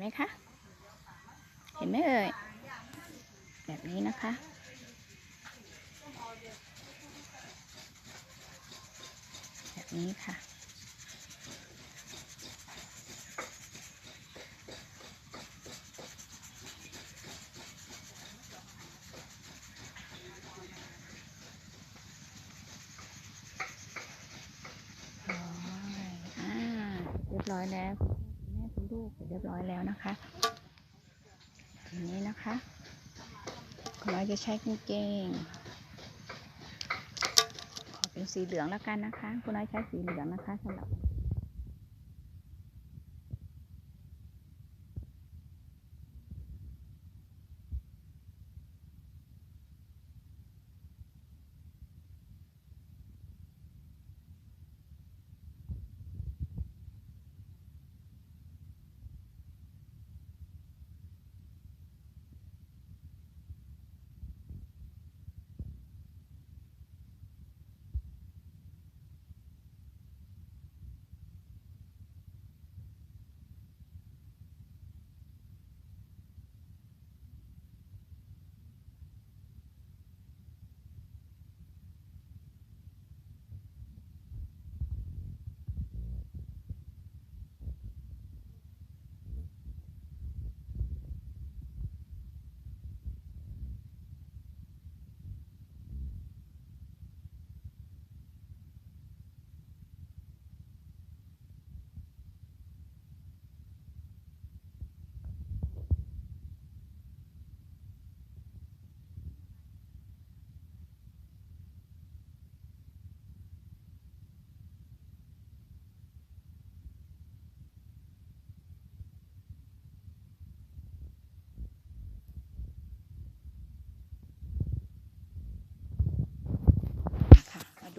ไหมคะ เห็นไหมเอ่ย แบบนี้นะคะ แบบนี้ค่ะ ร้อยอ่าเรียบร้อยแล้ว ลูกเรียบร้อยแล้วนะคะทีนี้นะคะคุณน้อยจะใช้กางเกงขอเป็นสีเหลืองแล้วกันนะคะ คุณน้อยใช้สีเหลืองนะคะสำหรับ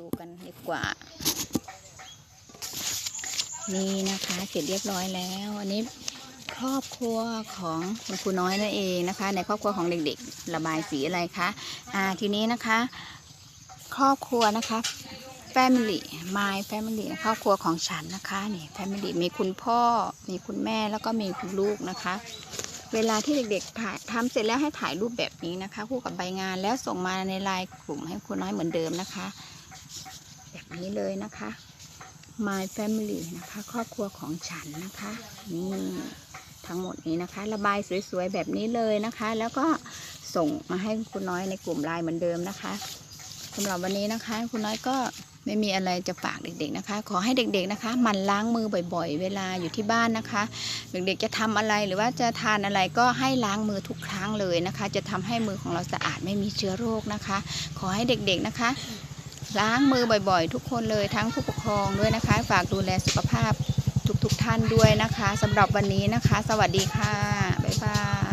ดูกันดีกว่า นี่นะคะเสร็จเรียบร้อยแล้ว อันนี้ครอบครัวของคุณครูน้อยนั่นเองนะคะ ในครอบครัวของเด็กๆ ระบายสีอะไรคะอ่าทีนี้นะคะ ครอบครัวนะคะ family my family ครอบครัวของฉันนะคะนี่ family มีคุณพ่อมีคุณแม่แล้วก็มีคุณลูกนะคะ เวลาที่เด็กๆถ่ายทำเสร็จแล้วให้ถ่ายรูปแบบนี้นะคะ คู่กับใบงานแล้วส่งมาในไลน์กลุ่มให้คุณน้อยเหมือนเดิมนะคะ นี้เลยนะคะ my family นะคะ ครอบครัวของฉันนะคะ นี่ทั้งหมดนี้นะคะ ระบายสวยๆแบบนี้เลยนะคะ แล้วก็ส่งมาให้คุณน้อยในกลุ่มไลน์เหมือนเดิมนะคะสำหรับวันนี้นะคะ คุณน้อยก็ไม่มีอะไรจะฝากเด็กๆนะคะ ขอให้เด็กๆนะคะมันล้างมือบ่อย ๆ เวลาอยู่ที่บ้านนะคะ เด็กๆจะทำอะไรหรือว่าจะทานอะไรก็ให้ล้างมือทุกครั้งเลยนะคะ จะทำให้มือของเราสะอาดไม่มีเชื้อโรคนะคะ ขอให้เด็กๆนะคะ ล้างมือบ่อยๆ ทุกคนเลยทั้งผู้ปกครองด้วยนะคะ ฝากดูแลสุขภาพทุกๆท่านด้วยนะคะสำหรับวันนี้นะคะ สวัสดีค่ะ บ๊ายบาย